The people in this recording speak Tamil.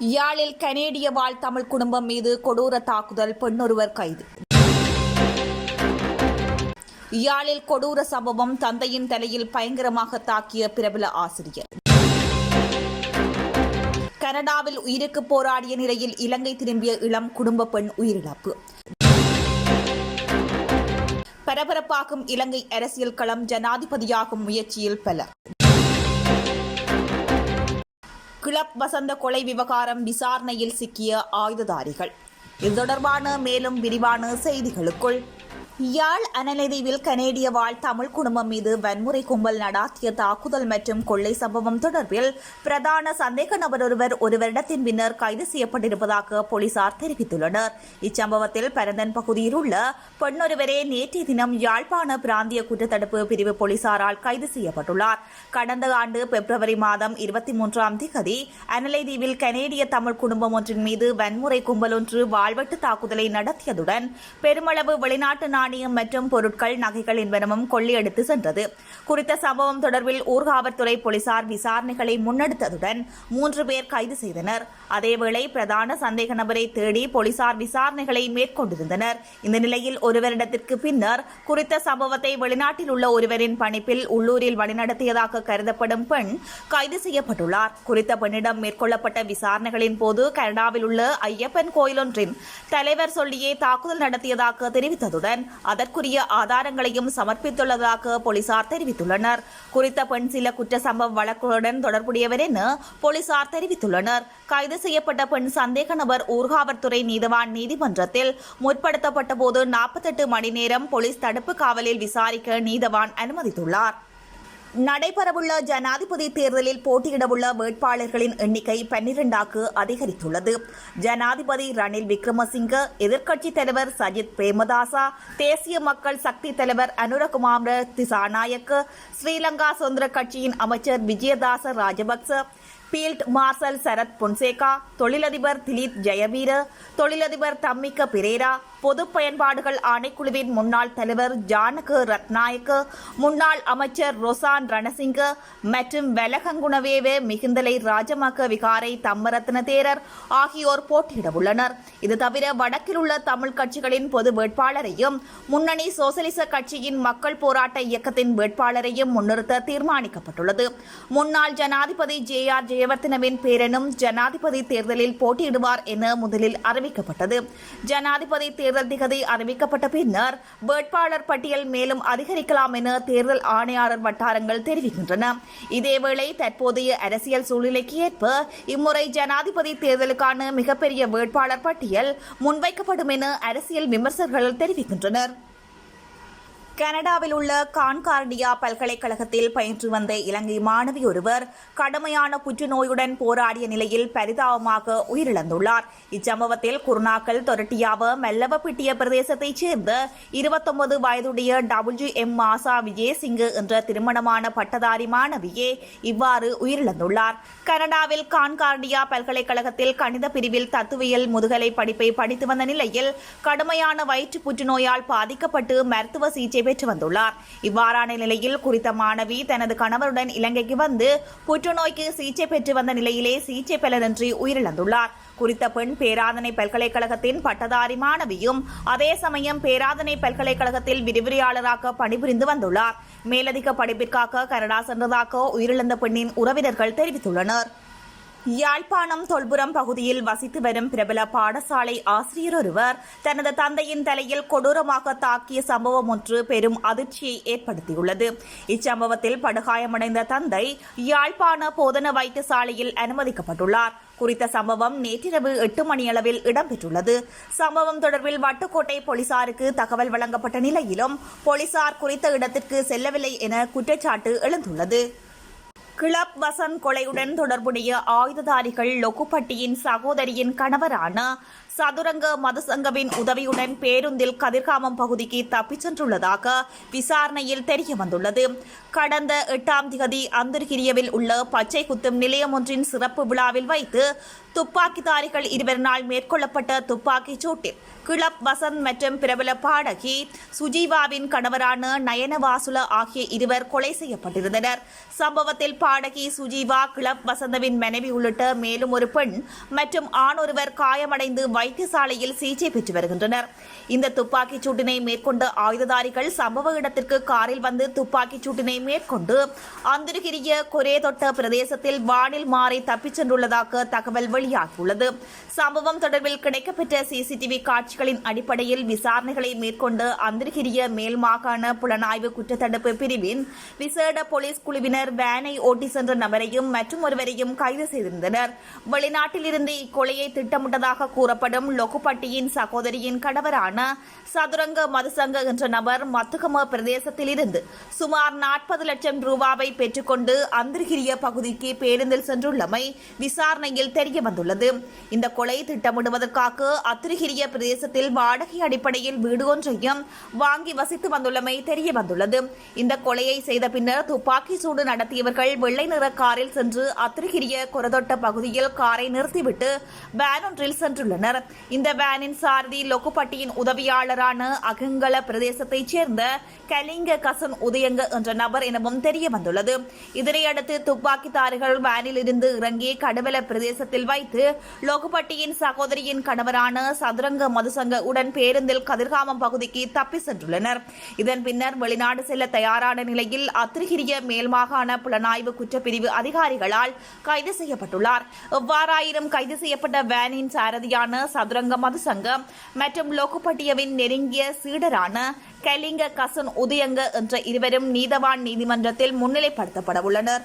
யாழில் கனேடிய வாழ் தமிழ் குடும்பம் மீது கொடூர தாக்குதல் பெண்ணொருவர் கைது. யாழில் கொடூர சம்பவம் தந்தையின் தலையில் பயங்கரமாக தாக்கிய பிரபல ஆசிரியர். கனடாவில் உயிருக்கு போராடிய நிலையில் இலங்கை திரும்பிய இளம் குடும்ப பெண் உயிரிழப்பு. பரபரப்பாகும் இலங்கை அரசியல் களம் ஜனாதிபதியாகும் முயற்சியில் பலர். கிளப் வசந்த கொலை விவகாரம் விசாரணையில் சிக்கிய ஆயுததாரிகள். இது தொடர்பான மேலும் விரிவான செய்திகளுக்குள் யாழ் அனலதீவில் கனேடிய வாழ் தமிழ் குடும்பம் மீது வன்முறை கும்பல் நடாத்திய தாக்குதல் மற்றும் கொள்ளை சம்பவம் தொடர்பில் பிரதான சந்தேக நபர் ஒருவர் ஒரு வருடத்தின் பின்னர் கைது செய்யப்பட்டிருப்பதாக போலீசார் தெரிவித்துள்ளனர். இச்சம்பவத்தில் பரந்தன் பகுதியில் உள்ள பெண்ணொருவரே நேற்றைய தினம் யாழ்ப்பாண பிராந்திய குற்றத்தடுப்பு பிரிவு போலீசாரால் கைது செய்யப்பட்டுள்ளார். கடந்த ஆண்டு பிப்ரவரி மாதம் இருபத்தி மூன்றாம் திகதி அனலைதீவில் கனேடிய தமிழ் குடும்பம் ஒன்றின் மீது வன்முறை கும்பல் ஒன்று வாழ்வெட்டு தாக்குதலை நடத்தியதுடன் பெருமளவு வெளிநாட்டு நாணயம் மற்றும் பொருட்கள் நகைகள் என்பனவும் கொள்ளையடித்து சென்றது. குறித்த சம்பவம் தொடர்பில் ஊர்காவல்துறை போலீசார் விசாரணைகளை முன்னெடுத்ததுடன் மூன்று பேர் கைது செய்தனர். அதேவேளை பிரதான சந்தேக நபரை தேடி போலீசார் விசாரணைகளை மேற்கொண்டிருந்தனர். இந்த நிலையில் ஒரு வருடத்திற்கு பின்னர் குறித்த சம்பவத்தை வெளிநாட்டில் உள்ள ஒருவரின் பணிப்பில் உள்ளூரில் வழிநடத்தியதாக கருதப்படும் பெண் கைது செய்யப்பட்டுள்ளார். குறித்த பெண்ணிடம் மேற்கொள்ளப்பட்ட விசாரணைகளின் போது கனடாவில் உள்ள ஐயப்பன் கோயிலொன்றின் தலைவர் சொல்லியே தாக்குதல் நடத்தியதாக தெரிவித்ததுடன் அதற்குரிய ஆதாரங்களையும் சமர்ப்பித்துள்ளதாக போலீசார் தெரிவித்துள்ளனர். குறித்த பெண் சில குற்ற சம்பவ வழக்குடன் தொடர்புடையவர் என போலீசார் தெரிவித்துள்ளனர். கைது செய்யப்பட்ட பெண் சந்தேக நபர் ஊர்காவற்துறை நீதவான் நீதிமன்றத்தில் முற்படுத்தப்பட்ட போது நாற்பத்தெட்டு மணி நேரம் போலீஸ் தடுப்பு காவலில் விசாரிக்க நீதவான் அனுமதித்துள்ளார். நடைபெறவுள்ள ஜனாதிபதி தேர்தலில் போட்டியிடவுள்ள வேட்பாளர்களின் எண்ணிக்கை பன்னிரண்டாக்கு அதிகரித்துள்ளது. ஜனாதிபதி ரணில் விக்ரமசிங்க எதிர்க்கட்சித் தலைவர் சஜித் பிரேமதாசா தேசிய மக்கள் சக்தி தலைவர் அனுரகுமார திசாநாயக்க ஸ்ரீலங்கா சுதந்திர கட்சியின் அமைச்சர் விஜயதாச ராஜபக்ச பீல்ட் மார்ஷல் சரத் பொன்சேகா தொழிலதிபர் திலீப் ஜெயவீர தொழிலதிபர் தம்மிக்க பிரேரா பொது பயன்பாடுகள் ஆணைக்குழுவின் முன்னாள் தலைவர் ஜானக ரத்நாயக்க முன்னாள் அமைச்சர் ரொசான் ரணசிங்க மற்றும் வெலகங்குணவேவ மிகுந்தலை ராஜமக்க விகாரை தம்மரத்ன தேரர் ஆகியோர் போட்டியிடவுள்ளனர் இது தவிர வடக்கில் உள்ள தமிழ் கட்சிகளின் பொது வேட்பாளரையும் முன்னணி சோசலிச கட்சியின் மக்கள் போராட்ட இயக்கத்தின் வேட்பாளரையும் முன்னிறுத்த தீர்மானிக்கப்பட்டுள்ளது. முன்னாள் ஜனாதிபதி ஜே ஆர் ஜெயவர்தனவின் பேரனும் ஜனாதிபதி தேர்தலில் போட்டியிடுவார் என முதலில் அறிவிக்கப்பட்டது. ஜனாதிபதி தேர்தல் திகதி அறிவிக்கப்பட்ட பின்னர் வேட்பாளர் பட்டியல் மேலும் அதிகரிக்கலாம் என தேர்தல் ஆணையாளர் வட்டாரங்கள் தெரிவிக்கின்றன. இதேவேளை தற்போதைய அரசியல் சூழ்நிலைக்கு ஏற்ப இம்முறை ஜனாதிபதி தேர்தலுக்கான மிகப்பெரிய வேட்பாளர் பட்டியல் முன்வைக்கப்படும் என அரசியல் விமர்சகர்கள் தெரிவிக்கின்றனர். கனடாவில் உள்ள கான்கார்டியா பல்கலைக்கழகத்தில் பயின்று வந்த இலங்கை மாணவி ஒருவர் கடுமையான புற்றுநோயுடன் போராடிய நிலையில் பரிதாபமாக உயிரிழந்துள்ளார். இச்சம்பவத்தில் குருணாக்கள் தொரட்டியாவ மெல்லவப்பிட்டிய பிரதேசத்தைச் சேர்ந்த இருபத்தொன்பது வயதுடைய டபிள்யூ எம் மாசா விஜயசிங்கு என்ற திருமணமான பட்டதாரி மாணவியே இவ்வாறு உயிரிழந்துள்ளார். கனடாவில் கான்கார்டியா பல்கலைக்கழகத்தில் கணித பிரிவில் தத்துவியல் முதுகலை படிப்பை படித்து வந்த நிலையில் கடுமையான வயிற்று புற்றுநோயால் பாதிக்கப்பட்டு மருத்துவ சிகிச்சை பெற்று வந்துள்ளார். இவ்வாறான நிலையில் குறித்த மாணவி தனது கணவருடன் இலங்கைக்கு வந்து புற்றுநோய்க்கு சிகிச்சை பெற்று வந்த நிலையிலே சிகிச்சை பலனின்றி உயிரிழந்துள்ளார். குறித்த பெண் பேராதனை பல்கலைக்கழகத்தின் பட்டதாரி மாணவியும் அதே சமயம் பேராதனை பல்கலைக்கழகத்தில் விரிவுரையாளராக பணிபுரிந்து வந்துள்ளார். மேலதிக படிப்பிற்காக கனடா சென்றதாக உயிரிழந்த பெண்ணின் உறவினர்கள் தெரிவித்துள்ளனர். யாழ்ப்பாணம் தொல்புரம் பகுதியில் வசித்து வரும் பிரபல பாடசாலை ஆசிரியர் ஒருவர் தனது தந்தையின் தலையில் கொடூரமாக தாக்கிய சம்பவம் ஒன்று பெரும் அதிர்ச்சியை ஏற்படுத்தியுள்ளது. இச்சம்பவத்தில் படுகாயமடைந்த தந்தை யாழ்ப்பாண போதன வைத்தியசாலையில் அனுமதிக்கப்பட்டுள்ளார். குறித்த சம்பவம் நேற்றிரவு எட்டு மணியளவில் இடம்பெற்றுள்ளது. சம்பவம் தொடர்பில் வட்டுக்கோட்டை போலீசாருக்கு தகவல் வழங்கப்பட்ட நிலையிலும் போலீசார் குறித்த இடத்திற்கு செல்லவில்லை என குற்றச்சாட்டு எழுந்துள்ளது. கிளப் வசந்த் கொலையுடன் தொடர்புடைய ஆயுததாரிகள் லொக்குப்பட்டியின் சகோதரியின் கணவரான சதுரங்க மதுசங்கவின் உதவியுடன் பேருந்தில் கதிர்காமம் பகுதிக்கு தப்பிச் சென்றுள்ளதாக விசாரணையில் தெரிய வந்துள்ளது கடந்த எட்டாம் திகதி அந்தர்கிரியவில் உள்ள பச்சை குத்தும் நிலையம் ஒன்றின் சிறப்பு விழாவில் வைத்து துப்பாக்கிதாரிகள் இருவரினால் மேற்கொள்ளப்பட்ட துப்பாக்கிச் சூட்டில் கிளப் வசந்த் மற்றும் பிரபல பாடகி சுஜீவாவின் கணவரான நயனவாசுல ஆகிய இருவர் கொலை செய்யப்பட்டிருந்தனர். சம்பவத்தில் பாடகி சுஜீவா கிளப் வசந்தவின் மனைவி உள்ளிட்ட மேலும் ஒரு பெண் மற்றும் ஆண் ஒருவர் காயமடைந்து வைத்தியசாலையில் சிகிச்சை பெற்று வருகின்றனர். இந்த துப்பாக்கிச் சூட்டினை மேற்கொண்ட ஆயுததாரிகள் சம்பவ இடத்திற்கு காரில் வந்து துப்பாக்கிச் சூட்டினை மேற்கொண்டு அந்திருகிரிய கொரேதொட்ட பிரதேசத்தில் வானில் மாறி தப்பிச் சென்றுள்ளதாக தகவல் வெளியாகியுள்ளது. சம்பவம் தொடர்பில் கிடைக்கப்பெற்ற சிசிடிவி காட்சிகளின் அடிப்படையில் விசாரணைகளை மேற்கொண்டு அந்திரகிரிய மேல் மாகாண புலனாய்வு குற்றத்தடுப்பு பிரிவின் விசேட போலீஸ் குழுவினர் வேனை ஓட்டி சென்ற நபரையும் மற்றும் ஒருவரையும் கைது செய்திருந்தனர். வெளிநாட்டிலிருந்து இக்கொலையை திட்டமிட்டதாக கூறப்படும் லொகுப்பட்டியின் சகோதரியின் கணவரான சதுரங்க மதுசங்க என்ற நபர் மத்துகம பிரதேசத்தில் இருந்து சுமார் நாற்பது லட்சம் ரூபாவை பெற்றுக்கொண்டு அந்திருகிரிய பகுதிக்கு பேருந்தில் சென்றுள்ளமை விசாரணையில் தெரிய வந்துள்ளது இந்த கொலை திட்டமிடுவதற்காக அத்திரிகிரிய பிரதேசத்தில் வாடகை அடிப்படையில் வீடு ஒன்றையும் வாங்கி வசித்து வந்துள்ளமை தெரிய வந்துள்ளது இந்த கொலையை செய்த பின்னர் துப்பாக்கி சூடு நடத்தியவர்கள் வெள்ளை நிற காரில் சென்று அத்திரிகிரிய குரதொட்ட பகுதியில் காரை நிறுத்திவிட்டு வேன் ஒன்றில் சென்றுள்ளனர். இந்த வேனின் சாரதி லொக்குப்பட்டியின் உதவியாளரான அகங்கல பிரதேசத்தைச் சேர்ந்த கலிங்க கசன் உதயங்க என்ற நபர் எனவும் தெரிய வந்துள்ளது இதனையடுத்து துப்பாக்கிதாரிகள் வேனில் இருந்து இறங்கி கடுவல பிரதேசத்தில் வைத்து லொகுப்பட்டியின் சகோதரியின் கணவரான சதுரங்க மதுசங்க உடன் பேருந்தில் கதிர்காமம் பகுதிக்கு தப்பி சென்றுள்ளனர். இதன் பின்னர் வெளிநாடு செல்ல தயாரான நிலையில் அத்திரிகிரிய மேல்மாகாண புலனாய்வு குற்றப்பிரிவு அதிகாரிகளால் கைது செய்யப்பட்டுள்ளார். எவ்வாறாயினும் கைது செய்யப்பட்ட வேனின் சாரதியான சதுரங்க சங்கம் மற்றும் லோகுப்பட்டியவின் நெருங்கிய சீடரான கலிங்க கசன் உதயங்க என்ற இருவரும் நீதவான் நீதிமன்றத்தில் முன்னிலைப்படுத்தப்பட உள்ளனர்.